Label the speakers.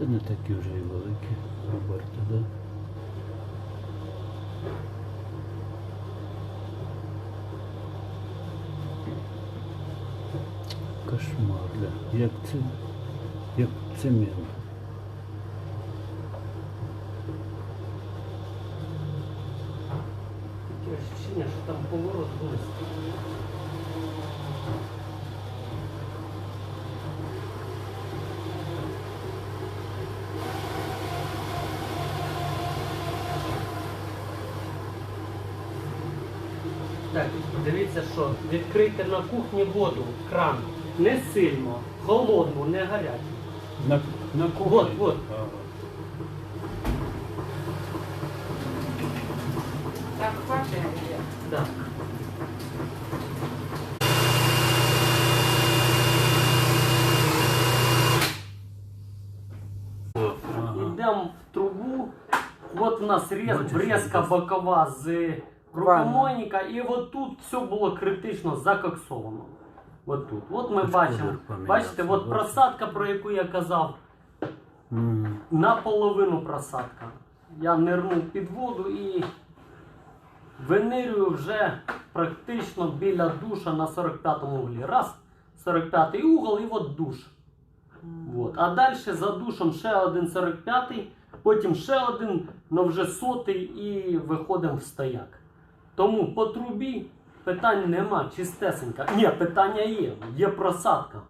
Speaker 1: Та не такі вже і великі, Роберто, да? Кошмар, да. Як це, як цемент.
Speaker 2: Таке ощущення, що там поворот вниз. Так, дивіться, що відкрийте на кухні воду, кран. Не сильно, холодну, не гарячу.
Speaker 1: На, на кухні?
Speaker 2: Вот, вот.
Speaker 1: Ага.
Speaker 3: Так хватає.
Speaker 2: Да.
Speaker 1: Ага.
Speaker 2: Йдемо в трубу. От у нас рез,
Speaker 1: Бачиш,
Speaker 2: врезка бокова з рукомойника, і от тут все було критично закоксовано. От тут. От ми бачимо. Бачите, от просадка, про яку я казав, наполовину просадка. Я нирнув під воду і винирюю вже практично біля душа на 45-му углі. Раз, 45-й угол і от душ. От. А далі за душом ще один 45-й, потім ще один, але вже сотий і виходимо в стояк. Тому по трубі питань нема, чистесенька. Ні, питання є, є просадка.